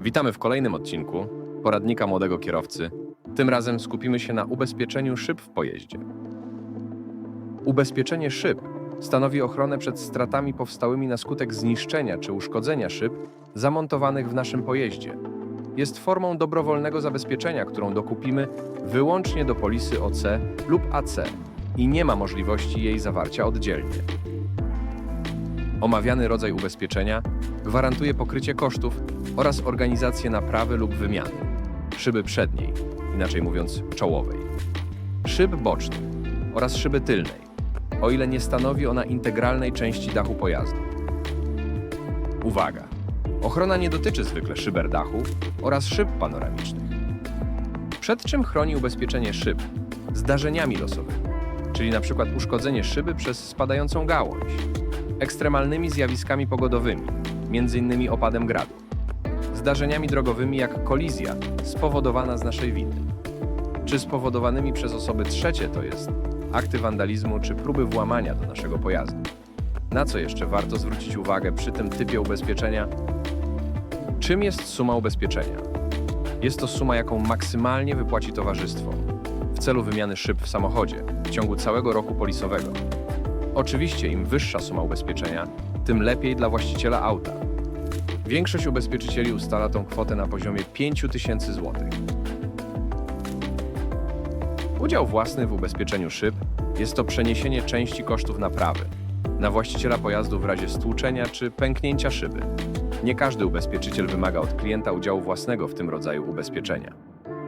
Witamy w kolejnym odcinku poradnika młodego kierowcy. Tym razem skupimy się na ubezpieczeniu szyb w pojeździe. Ubezpieczenie szyb stanowi ochronę przed stratami powstałymi na skutek zniszczenia czy uszkodzenia szyb zamontowanych w naszym pojeździe. Jest formą dobrowolnego zabezpieczenia, którą dokupimy wyłącznie do polisy OC lub AC i nie ma możliwości jej zawarcia oddzielnie. Omawiany rodzaj ubezpieczenia gwarantuje pokrycie kosztów oraz organizację naprawy lub wymiany szyby przedniej, inaczej mówiąc czołowej, szyb bocznych oraz szyby tylnej, o ile nie stanowi ona integralnej części dachu pojazdu. Uwaga! Ochrona nie dotyczy zwykle szyber dachu oraz szyb panoramicznych. Przed czym chroni ubezpieczenie szyb? Zdarzeniami losowymi, czyli np. uszkodzenie szyby przez spadającą gałąź, ekstremalnymi zjawiskami pogodowymi, m.in. opadem gradu, zdarzeniami drogowymi jak kolizja spowodowana z naszej winy, czy spowodowanymi przez osoby trzecie, to jest akty wandalizmu czy próby włamania do naszego pojazdu. Na co jeszcze warto zwrócić uwagę przy tym typie ubezpieczenia? Czym jest suma ubezpieczenia? Jest to suma, jaką maksymalnie wypłaci towarzystwo w celu wymiany szyb w samochodzie w ciągu całego roku polisowego. Oczywiście im wyższa suma ubezpieczenia, tym lepiej dla właściciela auta. Większość ubezpieczycieli ustala tą kwotę na poziomie 5000 zł. Udział własny w ubezpieczeniu szyb jest to przeniesienie części kosztów naprawy na właściciela pojazdu w razie stłuczenia czy pęknięcia szyby. Nie każdy ubezpieczyciel wymaga od klienta udziału własnego w tym rodzaju ubezpieczenia.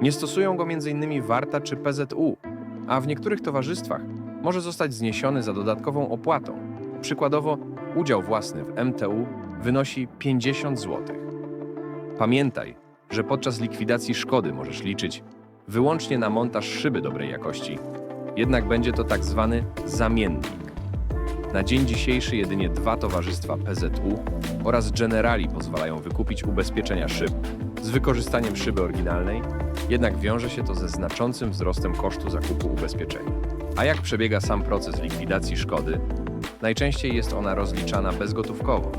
Nie stosują go m.in. Warta czy PZU, a w niektórych towarzystwach może zostać zniesiony za dodatkową opłatą. Przykładowo, udział własny w MTU wynosi 50 zł. Pamiętaj, że podczas likwidacji szkody możesz liczyć wyłącznie na montaż szyby dobrej jakości, jednak będzie to tak zwany zamiennik. Na dzień dzisiejszy jedynie dwa towarzystwa PZU oraz Generali pozwalają wykupić ubezpieczenia szyb z wykorzystaniem szyby oryginalnej, jednak wiąże się to ze znaczącym wzrostem kosztu zakupu ubezpieczenia. A jak przebiega sam proces likwidacji szkody? Najczęściej jest ona rozliczana bezgotówkowo.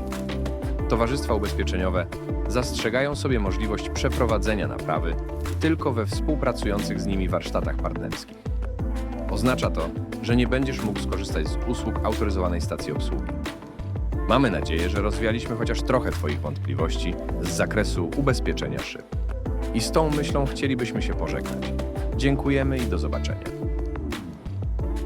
Towarzystwa ubezpieczeniowe zastrzegają sobie możliwość przeprowadzenia naprawy tylko we współpracujących z nimi warsztatach partnerskich. Oznacza to, że nie będziesz mógł skorzystać z usług autoryzowanej stacji obsługi. Mamy nadzieję, że rozwialiśmy chociaż trochę Twoich wątpliwości z zakresu ubezpieczenia szyb. I z tą myślą chcielibyśmy się pożegnać. Dziękujemy i do zobaczenia.